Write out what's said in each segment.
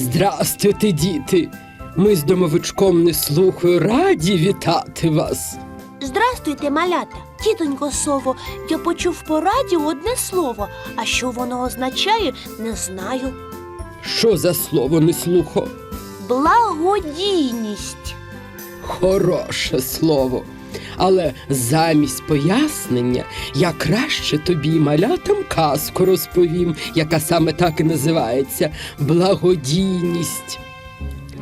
Здрастуйте, діти. Ми з домовичком не слухаю, раді вітати вас. Здрастуйте, малята. Тітонько сово, я почув по радіо одне слово, а що воно означає, не знаю. Що за слово не слухо? Благодійність. Хороше слово. Але замість пояснення я краще тобі малятам казку розповім, яка саме так і називається благодійність.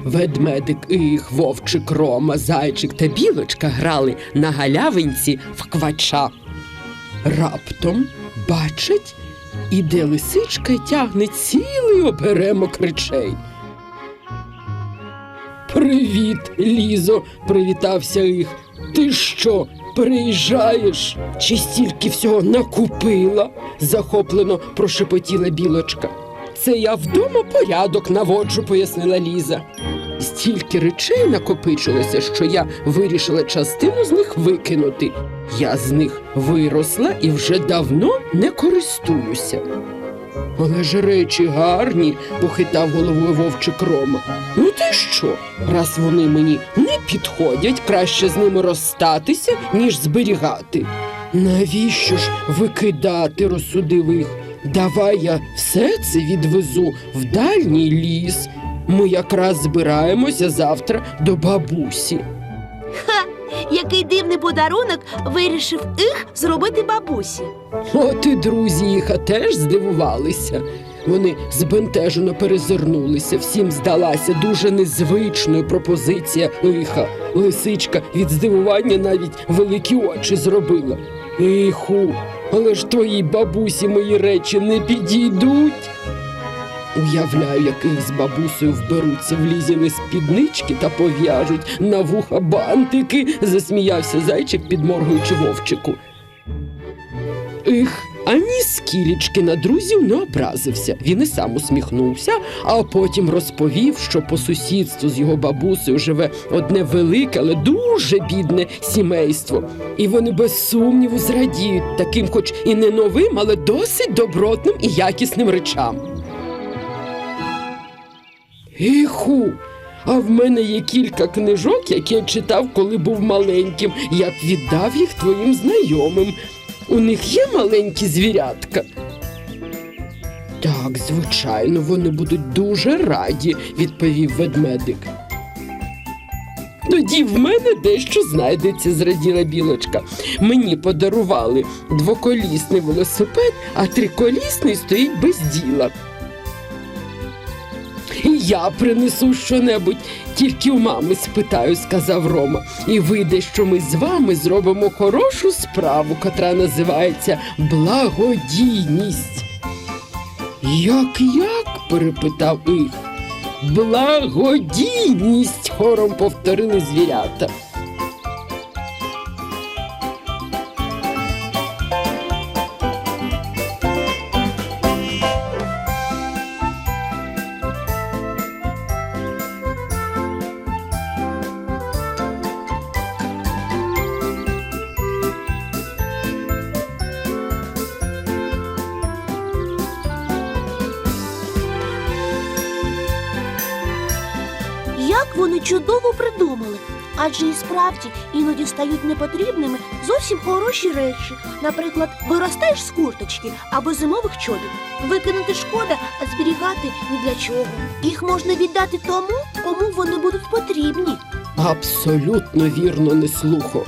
Ведмедик Іх, вовчик Рома, зайчик та білочка грали на галявинці в квача. Раптом бачать, іде лисичка й тягне цілий оберемок речей. Привіт, Лізо, привітався їх. Ти що, приїжджаєш? Чи стільки всього накупила? захоплено прошепотіла білочка. Це я вдома порядок наводжу, пояснила Ліза. Стільки речей накопичилося, що я вирішила частину з них викинути. Я з них виросла і вже давно не користуюся. Але ж речі гарні, похитав головою вовчик Рома. Ну ти що? Раз вони мені підходять, краще з ними розстатися, ніж зберігати. Навіщо ж викидати, розсудив їх? Давай я все це відвезу в дальній ліс. Ми якраз збираємося завтра до бабусі. Ха! Який дивний подарунок вирішив їх зробити бабусі. От і друзі їх теж здивувалися. Вони збентежено перезирнулися. Всім здалася дуже незвичною пропозиція лиха. Лисичка від здивування навіть великі очі зробила. Іху, але ж твоїй бабусі мої речі не підійдуть. Уявляю, як їх з бабусею вберуться в лізіни спіднички та пов'яжуть на вуха бантики, засміявся зайчик, підморгуючи вовчику. Ех, ані скілічки на друзів не образився. Він і сам усміхнувся, а потім розповів, що по сусідству з його бабусею живе одне велике, але дуже бідне сімейство. І вони без сумніву зрадіють таким, хоч і не новим, але досить добротним і якісним речам. Іху, а в мене є кілька книжок, які я читав, коли був маленьким. Я б віддав їх твоїм знайомим. У них є маленькі звірятка. Так, звичайно, вони будуть дуже раді, відповів ведмедик. Тоді в мене дещо знайдеться, зраділа білочка. Мені подарували двоколісний велосипед, а триколісний стоїть без діла. Я принесу щонебудь, тільки у мами спитаю, сказав Рома. І вийде, що ми з вами зробимо хорошу справу, котра називається благодійність. Як як? перепитав їх. Благодійність, хором повторили звірята. Вони чудово придумали. Адже і справді іноді стають непотрібними зовсім хороші речі. Наприклад, виростаєш з курточки або зимових чобіт. Викинути шкода, а зберігати ні для чого. Їх можна віддати тому, кому вони будуть потрібні. Абсолютно вірно не слухо.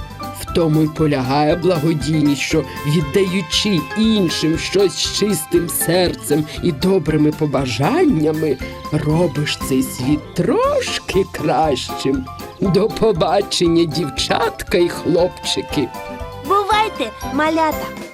Тому й полягає благодійність, що віддаючи іншим щось з чистим серцем і добрими побажаннями, робиш цей світ трошки кращим. До побачення, дівчатка і хлопчики. Бувайте, малята!